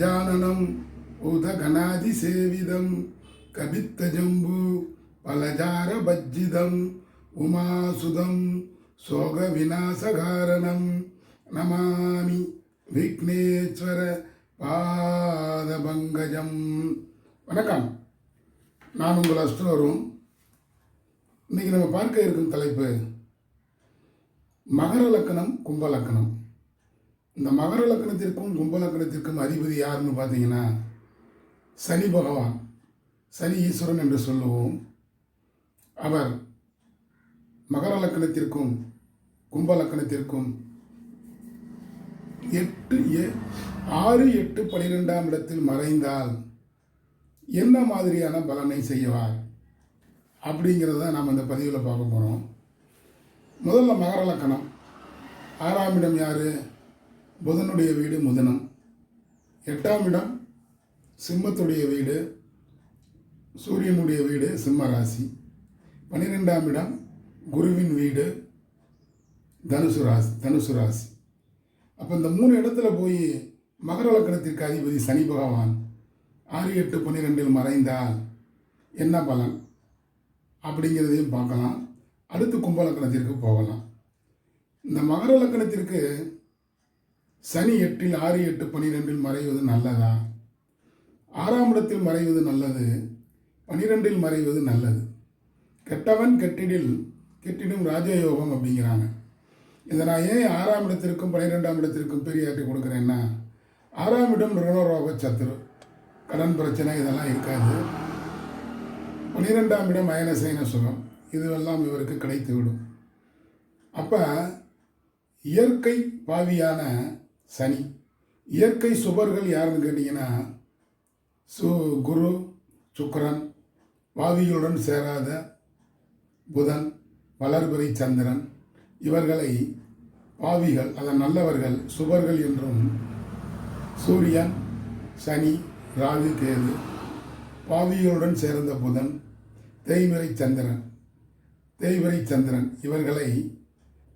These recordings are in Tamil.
கஜானனம் உதகணாதி சேவிதம் கபித்த ஜம்பு பலஜார பஜ்ஜிதம் உமாசுதம் சோக விநாசகாரணம் நமாமி விக்னேஸ்வர பாதபங்கஜம். வணக்கம். நான் உங்கள் அஸ்ட்ரோரும் இன்னைக்கு நம்ம பார்க்க இருக்கும் தலைப்பு மகர லக்கணம் கும்ப லக்கணம். இந்த மகர லக்னத்திற்கும் கும்ப லக்னத்திற்கும் அதிபதி யாருன்னு பார்த்தீங்கன்னா சனி பகவான் சனி ஈஸ்வரன் என்று சொல்லுவோம். அவர் மகர லக்னத்திற்கும் கும்ப லக்னத்திற்கும் எட்டு ஏ ஆறு எட்டு பனிரெண்டாம் இடத்தில் மறைந்தால் என்ன மாதிரியான பலனை செய்வார் அப்படிங்கிறத நாம் இந்த பதிவில் பார்க்க போகிறோம் முதல்ல மகர லக்கணம் ஆறாம் இடம் யார்? புதனுடைய வீடு முதனம். எட்டாம் இடம் சிம்மத்துடைய வீடு சூரியனுடைய வீடு சிம்ம ராசி பன்னிரெண்டாம் இடம் குருவின் வீடு தனுசு ராசி தனுசு ராசி. அப்போ இந்த மூணு இடத்துல போய் மகர லக்கணத்திற்கு அதிபதி சனி பகவான் ஆறு எட்டு பன்னிரெண்டில் மறைந்தால் என்ன பலன்? அப்படிங்கிறதையும் பார்க்கலாம். அடுத்து கும்பலக்கணத்திற்கு போகலாம். இந்த மகர லக்கணத்திற்கு சனி எட்டில் ஆறு எட்டு பன்னிரெண்டில் மறைவது நல்லதா? ஆறாம் இடத்தில் மறைவது நல்லது பனிரெண்டில் மறைவது நல்லது. கெட்டவன் கெட்டிடில் கெட்டிடும் ராஜயோகம் அப்படிங்கிறாங்க. இதை நான் ஏன் ஆறாம் இடத்திற்கும் பன்னிரெண்டாம் இடத்திற்கும் பெரியாட்டி கொடுக்குறேன்னா ஆறாம் இடம் ருணரோக சத்துரு கடன் பிரச்சனை இதெல்லாம் இருக்காது. பன்னிரெண்டாம் இடம் அயனசைன சுகம் இதுவெல்லாம் இவருக்கு கிடைத்து விடும் அப்போ இயற்கை பாவியான சனி. இயற்கை சுபர்கள் யாருன்னு கேட்டிங்கன்னா சு குரு சுக்கரன் பாவிகளுடன் சேராத புதன் வளர்பிறை சந்திரன். இவர்களை பாவிகள் அதன் நல்லவர்கள் சுபர்கள் என்றும் சூரியன் சனி ராகு கேது பாவிகளுடன் சேர்ந்த புதன் தேய்பிறை சந்திரன். தேய்பிறை சந்திரன் இவர்களை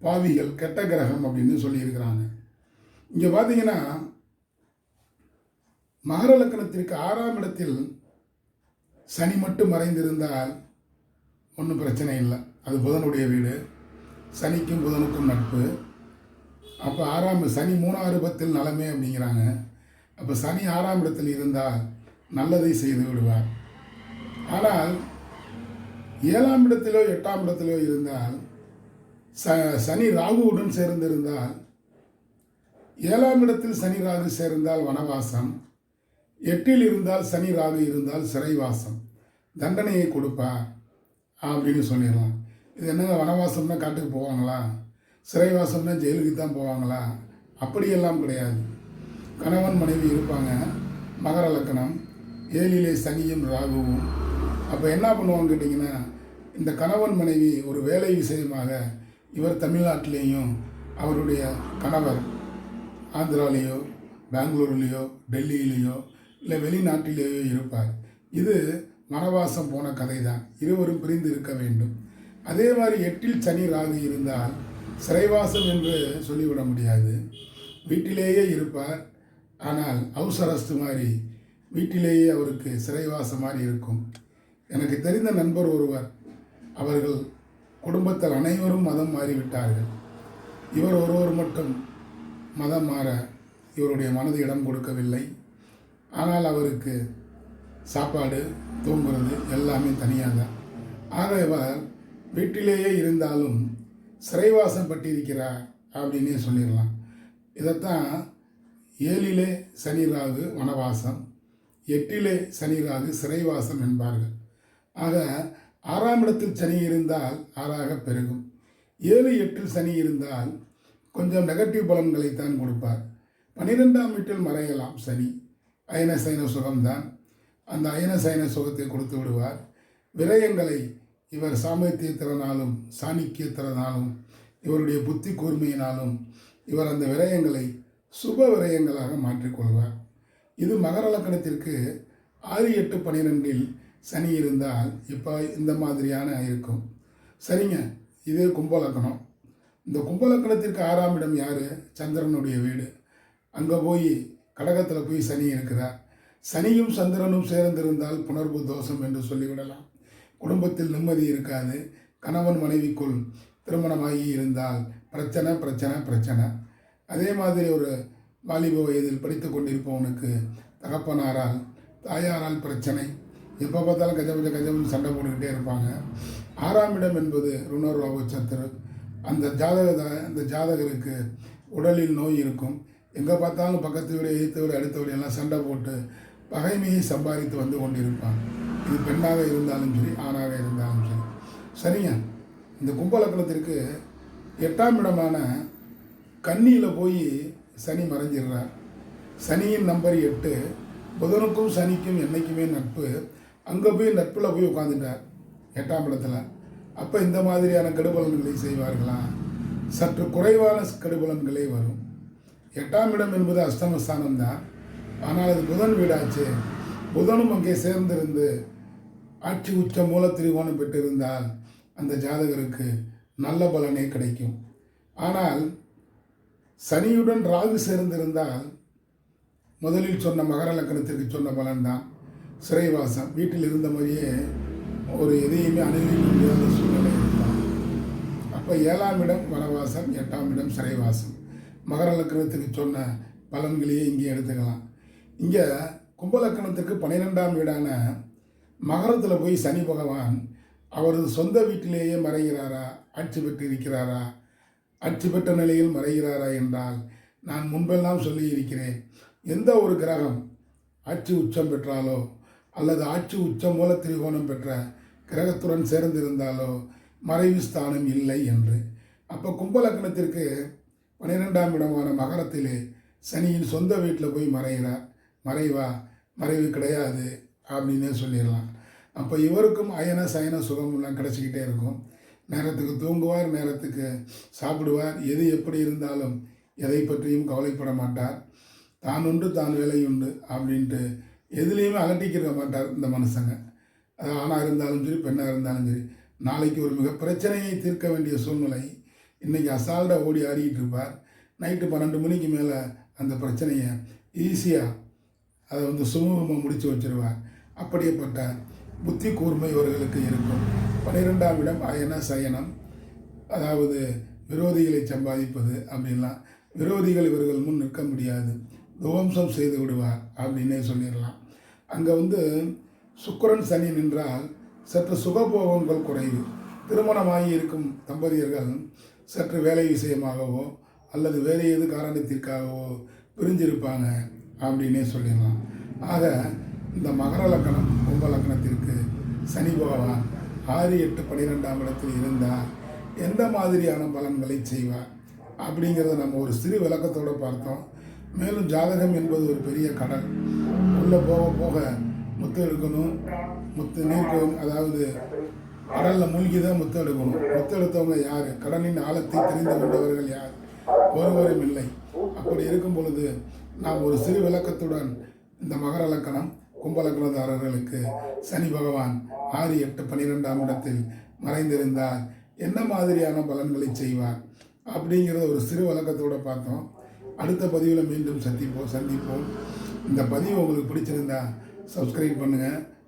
பாவிகள் கெட்ட கிரகம் அப்படின்னு சொல்லியிருக்கிறாங்க. இங்கே பார்த்தீங்கன்னா மகர லக்கணத்திற்கு ஆறாம் இடத்தில் சனி மட்டும் மறைந்திருந்தால் ஒன்றும் பிரச்சனை இல்லை. அது புதனுடைய வீடு. சனிக்கும் புதனுக்கும் நட்பு. அப்போ ஆறாம் சனி மூணாறு பத்தில் நலமே அப்படிங்கிறாங்க. அப்போ சனி ஆறாம் இடத்தில் இருந்தால் நல்லதை செய்து விடுவார். ஆனால் ஏழாம் இடத்திலோ எட்டாம் இடத்திலோ இருந்தால் ச சனி ராகுவுடன் சேர்ந்திருந்தால் ஏழாம் இடத்தில் சனி ராகு சேர்ந்தால் வனவாசம் எட்டில் இருந்தால் சனி ராகு இருந்தால் சிறைவாசம். தண்டனையை கொடுப்பா அப்படின்னு சொல்லிடலாம். இது என்னங்க வனவாசம்னா காட்டுக்கு போவாங்களா? சிறைவாசம்னா ஜெயிலுக்கு தான் போவாங்களா? அப்படியெல்லாம் கிடையாது. கணவன் மனைவி இருப்பாங்க. மகர லக்கணம் ஏழிலே சனியும் ராகுவும். அப்போ என்ன பண்ணுவாங்க கேட்டிங்கன்னா இந்த கணவன் மனைவி ஒரு வேலை விஷயமாக இவர் தமிழ்நாட்டிலேயும் அவருடைய கணவர் ஆந்திராலேயோ பெங்களூர்லேயோ டெல்லியிலேயோ இல்லை வெளிநாட்டிலேயோ இருப்பார். இது வனவாசம் போன கதை தான் இருவரும் பிரிந்து இருக்க வேண்டும். அதே மாதிரி எட்டில் சனி ராகு இருந்தால் சிறைவாசம் என்று சொல்லிவிட முடியாது. வீட்டிலேயே இருப்பார். ஆனால் ஹவுஸ் அரெஸ்ட் மாதிரி வீட்டிலேயே அவருக்கு சிறைவாசம் மாதிரி இருக்கும். எனக்கு தெரிந்த நண்பர் ஒருவர். அவர்கள் குடும்பத்தில் அனைவரும் மதம் மாறிவிட்டார்கள். இவர் ஒருவர் மட்டும் மதம் மாற இவருடைய மனது இடம் கொடுக்கவில்லை. ஆனால் அவருக்கு சாப்பாடு தூங்குறது எல்லாமே தனியாக. தான் ஆக இவர் வீட்டிலேயே இருந்தாலும் சிறைவாசம் பட்டிருக்கிறார் அப்படின்னே சொல்லிடலாம். இதைத்தான் ஏழிலே சனி ராகு வனவாசம் எட்டிலே சனி ராகு சிறைவாசம் என்பார்கள். ஆக ஆறாம் இடத்தில் சனி இருந்தால் ஆறாக பெருகும். ஏழு எட்டில் சனி இருந்தால் கொஞ்சம் நெகட்டிவ் பலன்களை தான் கொடுப்பார். பன்னிரெண்டாம் வீட்டில் மறையலாம் சனி அயன சைன சுகம்தான் அந்த அயன சைன சுகத்தை கொடுத்து விடுவார். விரயங்களை இவர் சாமர்த்தியத்திறனாலும் சாணிக்கியத்திறனாலும் இவருடைய புத்தி கூர்மையினாலும் இவர் அந்த விரயங்களை சுப விரயங்களாக மாற்றிக்கொள்வார் இது மகர லக்கணத்திற்கு ஆறு எட்டு பன்னிரெண்டில் சனி இருந்தால் இப்போ இந்த மாதிரியான இருக்கும். சரிங்க இது கும்பலக்கணம். இந்த கும்பலக்கணத்திற்கு ஆறாம் இடம் யார்? சந்திரனுடைய வீடு. அங்கே போய் கடகத்தில் போய் சனி இருக்கிறார். சனியும் சந்திரனும் சேர்ந்திருந்தால் புணர்வு தோஷம் என்று சொல்லிவிடலாம். குடும்பத்தில் நிம்மதி இருக்காது. கணவன் மனைவிக்குள் திருமணமாகி இருந்தால் பிரச்சனை பிரச்சனை பிரச்சனை. அதே மாதிரி ஒரு வாலிப வயதில் படித்து கொண்டிருப்பவனுக்கு தகப்பனாரால் தாயாரால் பிரச்சனை. எப்போ பார்த்தாலும் கஜபஜ கஜபன்னு சண்டை போட்டுக்கிட்டே இருப்பாங்க. ஆறாம் இடம் என்பது ருணர்வாவு சத்துரு. அந்த ஜாதக அந்த ஜாதகருக்கு உடலில் நோய் இருக்கும். எங்கே பார்த்தாலும் பக்கத்து வீடு எதிர்த்து வீடு அடுத்த வீடு எல்லாம் சண்டை போட்டு பகைமையை சம்பாதித்து வந்து கொண்டிருப்பான். இது பெண்ணாக இருந்தாலும் சரி ஆணாக இருந்தாலும் சரி. சரிங்க. இந்த கும்பலக்கணத்திற்கு எட்டாம் இடமான கன்னியில் போய் சனி மறைஞ்சிடுறார். சனியின் நம்பர் எட்டு புதனுக்கும் சனிக்கும் என்றைக்குமே நட்பு. அங்கே போய் நட்பில் போய் உட்காந்துட்டார் எட்டாம் இடத்துல. அப்போ இந்த மாதிரியான கெடுபலன்களை செய்வார்களா? சற்று குறைவான கெடுபலன்களே வரும். எட்டாம் இடம் என்பது அஷ்டமஸ்தானம் தான். ஆனால் அது புதன் வீடாச்சு. புதனும் அங்கே சேர்ந்திருந்து ஆட்சி உச்ச மூல திரிகோணம் பெற்றிருந்தால் அந்த ஜாதகருக்கு நல்ல பலனே கிடைக்கும். ஆனால் சனியுடன் ராகு சேர்ந்திருந்தால் முதலில் சொன்ன மகர லக்கணத்திற்கு சொன்ன பலன்தான். சிறைவாசம். வீட்டில் இருந்த மாதிரியே ஒரு எதையுமே அணுகி அப்போ ஏழாம் இடம் வனவாசம் எட்டாம் இடம் சிறைவாசம். மகர லக்கணத்துக்கு சொன்ன பலன்களையே இங்கே எடுத்துக்கலாம். இங்கே கும்பலக்கணத்துக்கு பன்னிரெண்டாம் வீடான மகரத்தில் போய் சனி பகவான் அவரது சொந்த வீட்டிலேயே மறைகிறாரா ஆட்சி பெற்று இருக்கிறாரா ஆட்சி பெற்ற நிலையில் மறைகிறாரா என்றால் நான் முன்பெல்லாம் சொல்லியிருக்கிறேன். எந்த ஒரு கிரகம் ஆட்சி உச்சம் பெற்றாலோ அல்லது ஆட்சி உச்சம் மூல திரிகோணம் பெற்ற கிரகத்துடன் சேர்ந்திருந்தாலோ மறைவு ஸ்தானம் இல்லை என்று. அப்போ கும்பலக்கணத்திற்கு பன்னிரெண்டாம் இடமான மகரத்திலே சனியின் சொந்த வீட்டில் போய் மறைகிறார். மறைவா? மறைவு கிடையாது அப்படின்னே சொல்லிடலாம். அப்போ இவருக்கும் அயன சயன சுகமெல்லாம் கிடச்சிக்கிட்டே இருக்கும். நேரத்துக்கு தூங்குவார் நேரத்துக்கு சாப்பிடுவார். எது எப்படி இருந்தாலும் எதை பற்றியும் கவலைப்பட மாட்டார். தான் உண்டு தான் வேலை உண்டு அப்படின்ட்டு எதுலேயுமே அகட்டிக்கிற மாட்டார் இந்த மனுஷங்க. அது ஆணாக இருந்தாலும் சரி பெண்ணாக இருந்தாலும் சரி. நாளைக்கு ஒரு மிக பிரச்சனையை தீர்க்க வேண்டிய சூழ்நிலை. இன்றைக்கி அசால்ட்டாக ஓடி ஆடிக்கிட்டு இருப்பார். நைட்டு பன்னெண்டு மணிக்கு மேலே அந்த பிரச்சனையை ஈஸியாக அதை வந்து சுமூகமாக முடித்து வச்சிருவார். அப்படியேப்பட்ட புத்தி கூர்மை இவர்களுக்கு இருக்கும். பன்னிரெண்டாம் இடம் அயன சயனம். அதாவது விரோதிகளை சம்பாதிப்பது அப்படின்லாம். விரோதிகள் இவர்கள் முன் நிற்க முடியாது. துவம்சம் செய்து விடுவார் அப்படின்னே சொல்லிடலாம். அங்கே வந்து சுக்கரன் சனி நின்றால் சற்று சுகபோகங்கள் குறைவு. திருமணமாகி இருக்கும் தம்பதியர்கள் சற்று வேலை விஷயமாகவோ அல்லது வேறு எது காரணத்திற்காகவோ பிரிஞ்சிருப்பாங்க அப்படின்னே சொல்லிடலாம். ஆக இந்த மகர லக்கணம் கும்ப லக்கணத்திற்கு சனி பகவான் ஆறு எட்டு பன்னிரெண்டாம் இடத்தில் இருந்தால் எந்த மாதிரியான பலன்களை செய்வார் அப்படிங்கிறத நம்ம ஒரு சிறு விளக்கத்தோடு பார்த்தோம். மேலும் ஜாதகம் என்பது ஒரு பெரிய கடல். உள்ளே போக போக முத்து எடுக்கணும் முத்து நீர் அதாவது கடலில் மூழ்கி தான் முத்து எடுக்கணும். முத்து எடுத்தவங்க யார்? கடலின் ஆழத்தை தெரிந்து கொண்டவர்கள் யார்? ஒருவரும் இல்லை. அப்படி இருக்கும் பொழுது நாம் ஒரு சிறு விளக்கத்துடன் இந்த மகர லக்கணம் கும்பலக்கணதாரர்களுக்கு சனி பகவான் ஆறு எட்டு பன்னிரெண்டாம் இடத்தில் மறைந்திருந்தார். என்ன மாதிரியான பலன்களை செய்வார்? அப்படிங்கிறத ஒரு சிறு வழக்கத்தோடு பார்த்தோம். அடுத்த பதிவில் மீண்டும் சந்திப்போம் சந்திப்போம். இந்த பதிவு உங்களுக்கு பிடிச்சிருந்தா சப்ஸ்கிரைப் பண்ணுங்கள்